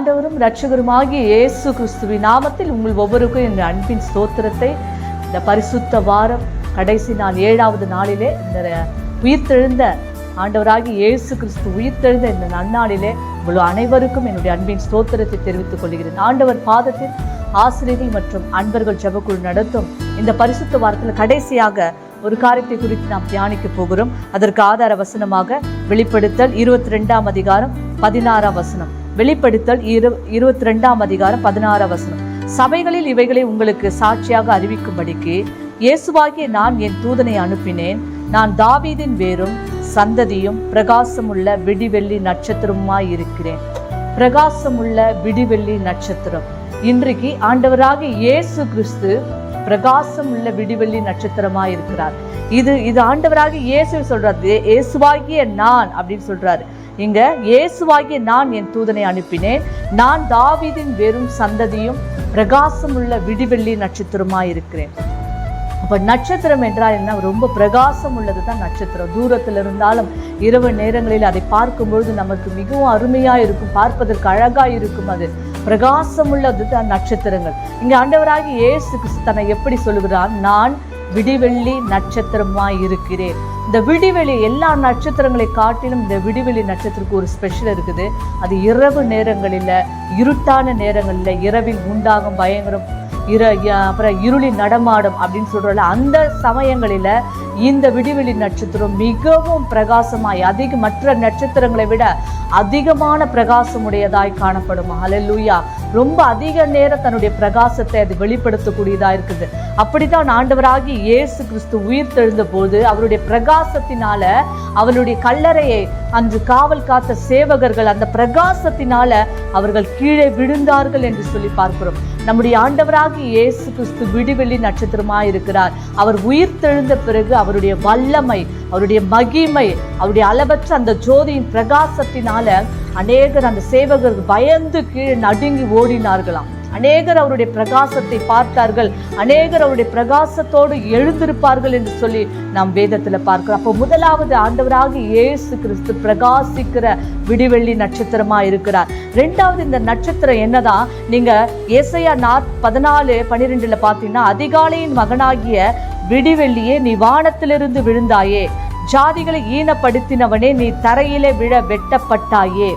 ஆண்டவரும் இரட்சகருமாகிய இயேசு கிறிஸ்துவின் நாமத்தில் உங்கள் ஒவ்வொருக்கும் என் அன்பின் ஸ்தோத்திரத்தை. இந்த பரிசுத்த வாரம் கடைசி நாள் ஏழாவது நாளிலே இந்த உயிர்த்தெழுந்த ஆண்டவராகி இயேசு கிறிஸ்து உயிர்த்தெழுந்த இந்த நன்னாளிலே உங்கள் அனைவருக்கும் என்னுடைய அன்பின் ஸ்தோத்திரத்தை தெரிவித்துக் கொள்கிறேன். ஆண்டவர் பாதத்தில் ஆசிரியர்கள் மற்றும் அன்பர்கள் ஜபக்குழு நடத்தும் இந்த பரிசுத்த வாரத்தில் கடைசியாக ஒரு காரியத்தை குறித்து நாம் தியானிக்க போகிறோம். அதற்கு ஆதார வசனமாக வெளிப்படுத்தல் இருபத்தி ரெண்டாம் அதிகாரம் பதினாறாம் வசனம். வெளிப்படுத்தல் இரு இருபத்தி ரெண்டாம் அதிகாரம் பதினாறு வசனம். சபைகளில் இவைகளை உங்களுக்கு சாட்சியாக அறிவிக்கும்படிக்கு இயேசுவாகிய நான் என் தூதனை அனுப்பினேன். நான் தாவீதின் வேரும் சந்ததியும் பிரகாசமுள்ள விடிவெள்ளி நட்சத்திரமாய் இருக்கிறேன் பிரகாசமுள்ள விடிவெள்ளி நட்சத்திரம். இன்றைக்கு ஆண்டவராக இயேசு கிறிஸ்து பிரகாசம் உள்ள விடிவெள்ளி நட்சத்திரமா இருக்கிறார் இது இது ஆண்டவராக இயேசு சொல்றாரு. இயேசுவாகிய நான் அப்படின்னு சொல்றாரு. இங்க இயேசுவாகிய நான் என் தூதனை அனுப்பினேன். நான் தாவிதின் வெறும் சந்ததியும் பிரகாசம் உள்ள விடிவெள்ளி நட்சத்திரமா இருக்கிறேன் இப்போ நட்சத்திரம் என்றால் என்ன? ரொம்ப பிரகாசம் உள்ளது தான் நட்சத்திரம். தூரத்தில் இருந்தாலும் இரவு நேரங்களில் அதை பார்க்கும் பொழுது நமக்கு மிகவும் அருமையா இருக்கும் பார்ப்பதற்கு அழகா இருக்கும் அது. பிரகாசம் உள்ளது தான் நட்சத்திரங்கள். இங்கே ஆண்டவராகி இயேசு கிறிஸ்து தன்னை எப்படி சொல்லுகிறார்? நான் விடிவெள்ளி நட்சத்திரமாய் இருக்கிறேன். இந்த விடிவெளி எல்லா நட்சத்திரங்களை காட்டிலும் இந்த விடிவெளி நட்சத்திரத்துக்கு ஒரு ஸ்பெஷல் இருக்குது. அது இரவு நேரங்களில் இருட்டான நேரங்களில் இரவில் உண்டாகும் பயங்கரம் இர அப்புறம் இருளி நடமாடும் அப்படின்னு சொல்கிறோம்ல அந்த சமயங்களில் இந்த விடிவெளி நட்சத்திரம் மிகவும் பிரகாசமாய் அதிக மற்ற நட்சத்திரங்களை விட அதிகமான பிரகாசமுடையதாய் காணப்படும்? அலல்லூயா ரொம்ப அதிக நேரம் தன்னுடைய பிரகாசத்தை அது வெளிப்படுத்தக்கூடியதாக இருக்குது. அப்படித்தான் ஆண்டவராகி இயேசு கிறிஸ்து உயிர் தெழுந்த போது அவருடைய பிரகாசத்தினால அவருடைய கல்லறையை அன்று காவல் காத்த சேவகர்கள் அந்த பிரகாசத்தினால அவர்கள் கீழே விழுந்தார்கள் என்று சொல்லி பார்க்கிறோம். நம்முடைய ஆண்டவராகி இயேசு கிறிஸ்து விடிவெள்ளி நட்சத்திரமாக இருக்கிறார் அவர் உயிர் தெழுந்த பிறகு அவருடைய வல்லமை அவருடைய மகிமை அவருடைய அளவற்ற அந்த ஜோதியின் பிரகாசத்தினால அநேகர் அந்த சேவகர்கள் பயந்து கீழே நடுங்கி ஓடினார்களாம். அநேகர் அவருடைய பிரகாசத்தை பார்த்தார்கள். அநேகர் அவருடைய பிரகாசத்தோடு எழுந்திருப்பார்கள் என்று சொல்லி நாம் வேதத்தில் பார்க்கிறோம். அப்போ முதலாவது ஆண்டவராக இயேசு கிறிஸ்து பிரகாசிக்கிற விடிவெள்ளி நட்சத்திரமாக இருக்கிறார். ரெண்டாவது இந்த நட்சத்திரம் என்னதான் நீங்கள் ஏசையா நாற் பதினாலு பன்னிரெண்டில் பார்த்தீங்கன்னா அதிகாலையின் மகனாகிய விடிவெள்ளியே நீ வானத்திலிருந்து விழுந்தாயே. ஜாதிகளை ஈனப்படுத்தினவனே நீ தரையிலே விழ வெட்டப்பட்டாயே.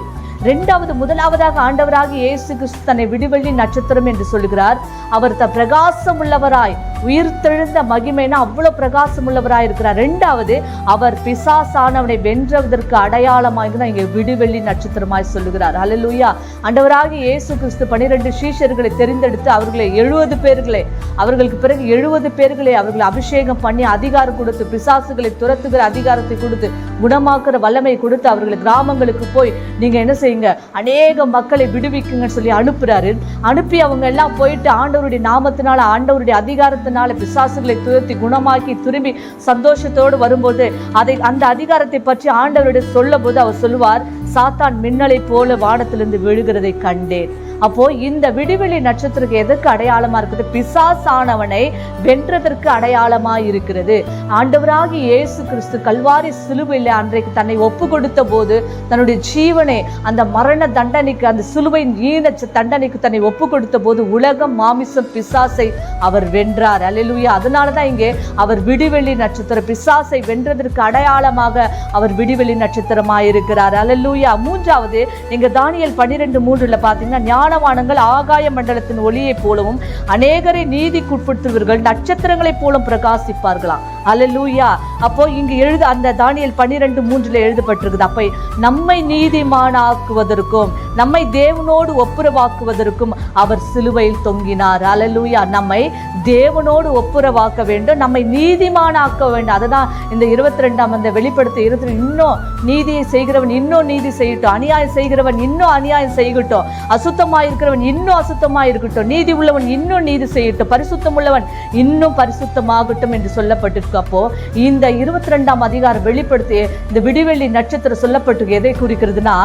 ரெண்டாவது முதலாவதாக ஆண்டவராக இயேசு கிறிஸ்து தன்னை விடுவெள்ளி நட்சத்திரம் என்று சொல்கிறார் அவர் த பிரகாசம் உள்ளவராய் உயிர்த்தெழுந்த மகிமைனா அவ்வளோ பிரகாசம் உள்ளவராக இருக்கிறார். ரெண்டாவது அவர் பிசாசானவனை வென்றதற்கு அடையாளமாக தான் இங்கே விடுவெள்ளி நட்சத்திரமாய் சொல்லுகிறார். ஹalleluya ஆண்டவராக இயேசு கிறிஸ்து பனிரெண்டு சீஷர்களை தெரிந்தெடுத்து அவர்களை எழுபது பேர்களை அவர்களுக்கு பிறகு எழுபது பேர்களை அவர்களை அபிஷேகம் பண்ணி அதிகாரம் கொடுத்து பிசாசுகளை துரத்துகிற அதிகாரத்தை கொடுத்து குணமாக்குற வல்லமை கொடுத்து அவர்களை கிராமங்களுக்கு போய் நீங்கள் என்ன செய்யுங்க? அநேக மக்களை விடுவிக்குங்கன்னு சொல்லி அனுப்புகிறாரு அனுப்பி அவங்க எல்லாம் போயிட்டு ஆண்டவருடைய நாமத்தினால ஆண்டவருடைய அதிகாரத்தை அதிகாரத்தினால பிசாசுகளை துரத்தி குணமாக்கி திரும்பி சந்தோஷத்தோடு வரும்போது அதை அந்த அதிகாரத்தை பற்றி ஆண்டவரிடம் சொல்லும் போது அவர் சொல்லுவார் சாத்தான் மின்னலை போல வானத்திலிருந்து விழுகிறதை கண்டேன். அப்போ இந்த விடிவெளி நட்சத்திரத்துக்கு எதற்கு அடையாளமா இருக்குது? பிசாசானவனை வென்றதற்கு அடையாளமா இருக்கிறது. ஆண்டவராகி இயேசு கிறிஸ்து கல்வாரி சிலுவையில் அன்றைக்கு தன்னை ஒப்பு கொடுத்த போது தன்னுடைய ஜீவனை அந்த மரண தண்டனைக்கு அந்த சிலுவையின் ஈன தண்டனைக்கு தன்னை ஒப்பு கொடுத்த போது உலகம் மாமிசம் பிசாசை அவர் வென்றார். அல்லேலூயா அதனால தான் இங்கே அவர் விடுவெளி நட்சத்திரம் பிசாசை வென்றதற்கு அடையாளமாக அவர் விடுவெளி நட்சத்திரமாக இருக்கிறார் அல்லேலூயா மூன்றாவது நீங்கள் தானியல் பன்னிரெண்டு மூன்றில் பார்த்தீங்கன்னா ஞான வானவானங்கள் ஆகாய மண்டலத்தின் ஒளியைப் போலவும் அநேகரை நீதிக்குட்படுத்துவர்கள் நட்சத்திரங்களைப் போலும் பிரகாசிப்பார்களாம். அல்லேலூயா அப்போ இங்கு எழுத அந்த தானியல் பன்னிரெண்டு மூன்றில் எழுதப்பட்டிருக்குது. அப்போ நம்மை நீதிமானாக்குவதற்கும் நம்மை தேவனோடு ஒப்புரவாக்குவதற்கும் அவர் சிலுவையில் தொங்கினார். அலலூயா நம்மை தேவனோடு ஒப்புரவாக்க வேண்டும் நம்மை நீதிமானாக்க வேண்டும். அதுதான் இந்த இருபத்தி ரெண்டாம் அந்த வெளிப்படுத்த இருபத்தி இன்னும் நீதியை செய்கிறவன் இன்னும் நீதி செய்யட்டும். அநியாயம் செய்கிறவன் இன்னும் அநியாயம் செய்யட்டும். அசுத்தமாக இருக்கிறவன் இன்னும் அசுத்தமாக இருக்கட்டும் நீதி உள்ளவன் இன்னும் நீதி செய்யட்டும். பரிசுத்தம் உள்ளவன் இன்னும் பரிசுத்தமாகட்டும் என்று சொல்லப்பட்டு அப்போ இந்த இருபத்தி ரெண்டாம் அதிகாரம் வெளிப்படுத்தி இந்த விடிவெள்ளி நட்சத்திரம் சொல்லப்பட்டு எதை குறிக்கிறதுனா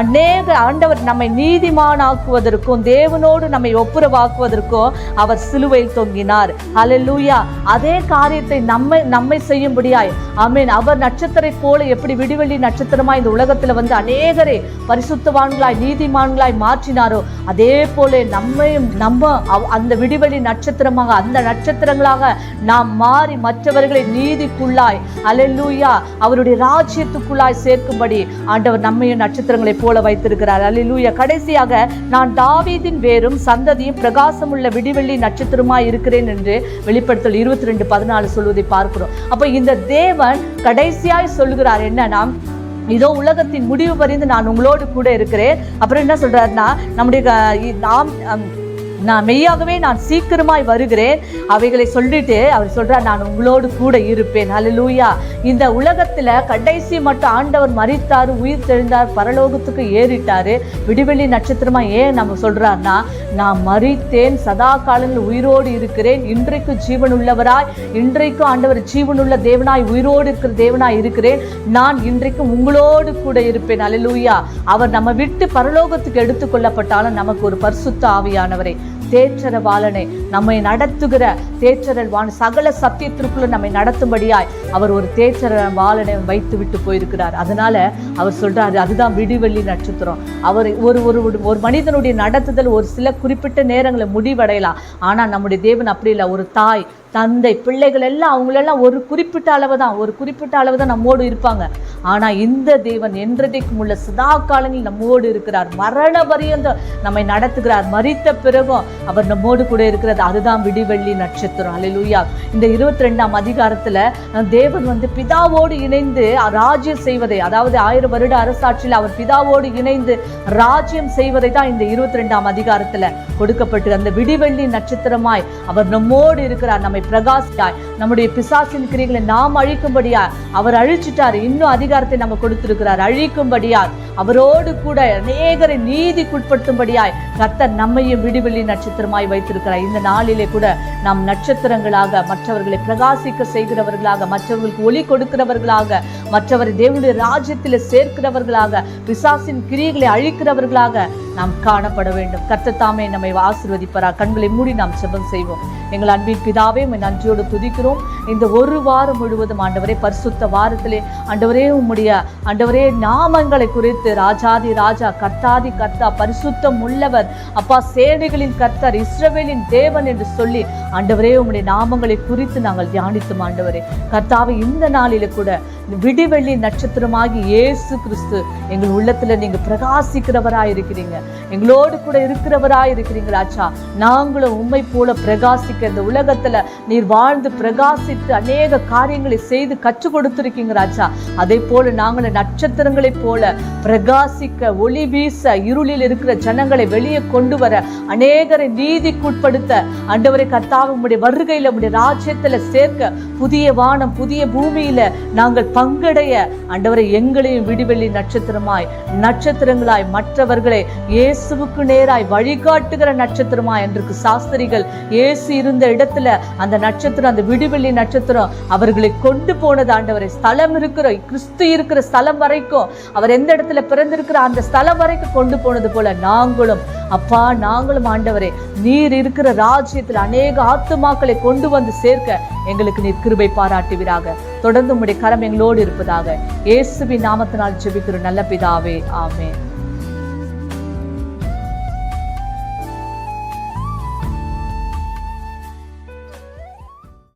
அநேக ஆண்டவர் நம்மை நீதிமானாக்குவதற்கும் தேவனோடு நம்மை ஒப்புரவாக்குவதற்கும் அவர் சிலுவையில் தொங்கினார். அலலூயா அதே காரியத்தை நம்மை நம்மை செய்யும்படியாய். ஆமென் அவர் நட்சத்திரை போல எப்படி விடிவெள்ளி நட்சத்திரமா இந்த உலகத்தில் வந்து அநேகரை பரிசுத்தவான்களாய் நீதிமான்களாய் மாற்றினாரோ அதே போல நம்மையும் நம்ம அந்த விடிவெளி நட்சத்திரமாக அந்த நட்சத்திரங்களாக நாம் மாறி மற்றவர்கள் நீதிக்குள்ளாய் அலெல்லூயா அவருடைய ராஜ்யத்துக்குள்ளாய் சேர்க்கும்படி ஆண்டவர் நம்மையும் நட்சத்திரங்களைப் போல வைத்திருக்கிறார். அலெல்லூயா கடைசியாக நான் தாவீதின் வேரும் சந்ததியும் பிரகாசமுள்ள விடிவெள்ளி நட்சத்திரமாய் இருக்கிறேன் என்று வெளிப்படுத்தல் இருபத்தி ரெண்டு பதினாலு சொல்வதை பார்க்கிறோம். அப்ப இந்த தேவன் கடைசியாய் சொல்கிறார் என்னன்னா இதோ உலகத்தின் முடிவு பறிந்து நான் உங்களோடு கூட இருக்கிறேன். அப்புறம் என்ன சொல்றாருன்னா நம்முடைய நாம் நான் மெய்யாகவே நான் சீக்கிரமாய் வருகிறேன். அவைகளை சொல்லிட்டு அவர் சொல்றார் நான் உங்களோடு கூட இருப்பேன். ஹalleluya இந்த உலகத்தில் கடைசி மட்டும் ஆண்டவர் மறித்தார் உயிர் தெழுந்தார் பரலோகத்துக்கு ஏறிட்டார். விடுவெளி நட்சத்திரமா ஏன் நம்ம சொல்றாருன்னா நான் மறித்தேன் சதா காலங்களில் உயிரோடு இருக்கிறேன். இன்றைக்கு ஜீவன் உள்ளவராய் இன்றைக்கும் ஆண்டவர் ஜீவனுள்ள தேவனாய் உயிரோடு இருக்கிற தேவனாய் இருக்கிறேன். நான் இன்றைக்கும் உங்களோடு கூட இருப்பேன். அல்லேலூயா அவர் நம்ம விட்டு பரலோகத்துக்கு எடுத்துக்கொள்ளப்பட்டாலும் நமக்கு ஒரு பரிசுத்த ஆவியானவரை. தேற்றரவாளனை நம்மை நடத்துகிற தேற்றரவான் சகல சத்தியத்திற்குள்ள நம்மை நடத்தும்படியாய் அவர் ஒரு தேற்றரவாளனை வைத்து விட்டு போயிருக்கிறார். அதனால அவர் சொல்றாரு அதுதான் விடிவெள்ளி நட்சத்திரம். அவர் ஒரு ஒரு ஒரு- ஒரு மனிதனுடைய நடத்துதல் ஒரு சில குறிப்பிட்ட நேரங்களில் முடிவடையலாம். ஆனால் நம்முடைய தேவன் அப்படி இல்லை. ஒரு தாய் தந்தை பிள்ளைகள் எல்லாம் அவங்களெல்லாம் ஒரு குறிப்பிட்ட அளவு தான் ஒரு குறிப்பிட்ட அளவு தான் நம்மோடு இருப்பாங்க. ஆனால் இந்த தேவன் என்றதைக்கும் உள்ள சதா காலங்களில் நம்மோடு இருக்கிறார். மரண பரியந்த நம்மை நடத்துகிறார். மறித்த பிறகும் அவர் நம்மோடு கூட இருக்கிறது. அதுதான் விடிவெள்ளி நட்சத்திரம். அல்லேலூயா இந்த இருபத்தி ரெண்டாம் அதிகாரத்தில் தேவன் வந்து பிதாவோடு இணைந்து ராஜ்யம் செய்வதை அதாவது ஆயிரம் வருட அரசாட்சியில் அவர் பிதாவோடு இணைந்து ராஜ்யம் செய்வதை தான் இந்த இருபத்தி ரெண்டாம் அதிகாரத்தில் கொடுக்கப்பட்டு அந்த விடிவெள்ளி நட்சத்திரமாய் அவர் நம்மோடு இருக்கிறார் நம்மை பிரகாசித்தாய் நம்முடைய பிசாசின் கிரிகளை நாம் அழிக்கும்படியா அவர் அழிச்சிட்டார். இன்னும் அதிகாரத்தை நம்ம கொடுத்திருக்கிறார். அழிக்கும்படியார் அவரோடு கூட அநேகரை நீதிக்குட்படுத்தும்படியாய் கர்த்தர் நம்மையும் விடிவெள்ளி நட்சத்திரம் நட்சத்திரமாய் வைத்திருக்கிறார். இந்த நாளிலே கூட நாம் நட்சத்திரங்களாக மற்றவர்களை பிரகாசிக்க செய்கிறவர்களாக மற்றவர்களுக்கு ஒளி கொடுக்கிறவர்களாக மற்றவரை தேவனுடைய ராஜ்யத்தில் சேர்க்கிறவர்களாக பிசாசின் கிரியைகளை அழிக்கிறவர்களாக நாம் காணப்பட வேண்டும். கத்தத்தாமே தாமே நம்மை ஆசிர்வதிப்பரா கண்களை மூடி நாம் செபம் செய்வோம். எங்கள் அன்பின் பிதாவே நன்றியோடு துதிக்கிறோம். இந்த ஒரு வாரம் முழுவதும் ஆண்டவரே பரிசுத்த வாரத்திலே ஆண்டவரே உம்முடைய ஆண்டவரே நாமங்களை குறித்து ராஜாதி ராஜா கர்த்தாதி கர்த்தா பரிசுத்தம் உள்ளவர் அப்பா சேனைகளின் கர்த்தர் இஸ்ரவேலின் தேவன் என்று சொல்லி ஆண்டவரே உம்முடைய நாமங்களை குறித்து நாங்கள் தியானித்தோம் ஆண்டவரே. கர்த்தாவை இந்த நாளில கூட விடிவெள்ளி நட்சத்திரமாகி இயேசு கிறிஸ்து எங்கள் உள்ளத்தில் நீங்கள் பிரகாசிக்கிறவராக இருக்கிறீங்க எங்களோடு கூட இருக்கிறவராய் இருக்கிறீங்க நாங்களும் உண்மை போல பிரகாசிக்க இந்த உலகத்துல நீர் வாழ்ந்து பிரகாசித்து அநேக காரியங்களை செய்து கற்றுக் கொடுத்திருக்கீங்க ராஜா அதே போல நாங்களும் நட்சத்திரங்களைப் போல பிரகாசிக்க ஒளி வீச இருளில் இருக்கிற ஜனங்களை வெளியே கொண்டு வர அநேகரை நீதிக்குட்படுத்த அண்டவரை கர்த்தாவே உம்முடைய வருகையில் உடைய ராஜ்யத்துல சேர்க்க புதிய வானம் புதிய பூமியில நாங்கள் பங்கடைய அண்டவரை எங்களையும் விடுவெளி நட்சத்திரமாய் நட்சத்திரங்களாய் மற்றவர்களை இயேசுவுக்கு நேராய் வழிகாட்டுகிற நட்சத்திரமா என்றுக்கு சாஸ்திரிகள். இயேசு இருந்த இடத்துல அந்த நட்சத்திரம் அந்த விடிவெள்ளி நட்சத்திரம் அவர்களை கொண்டு போனது ஆண்டவரை. ஸ்தலம் இருக்கிற கிறிஸ்து இருக்கிற ஸ்தலம் வரைக்கும் அவர் எந்த இடத்துல பிறந்திருக்கிற அந்த ஸ்தலம் வரைக்கும் கொண்டு போனது போல நாங்களும் அப்பா நாங்களும் ஆண்டவரே நீர் இருக்கிற ராஜ்யத்தில் அநேக ஆத்துமாக்களை கொண்டு வந்து சேர்க்க எங்களுக்கு நீர் கிருபை பாராட்டுவீராக. தொடர்ந்து உங்களுடைய கரம் எங்களோடு இருப்பதாக. இயேசுவின் நாமத்தினால் ஜெபிக்கிற நல்ல பிதாவே ஆமே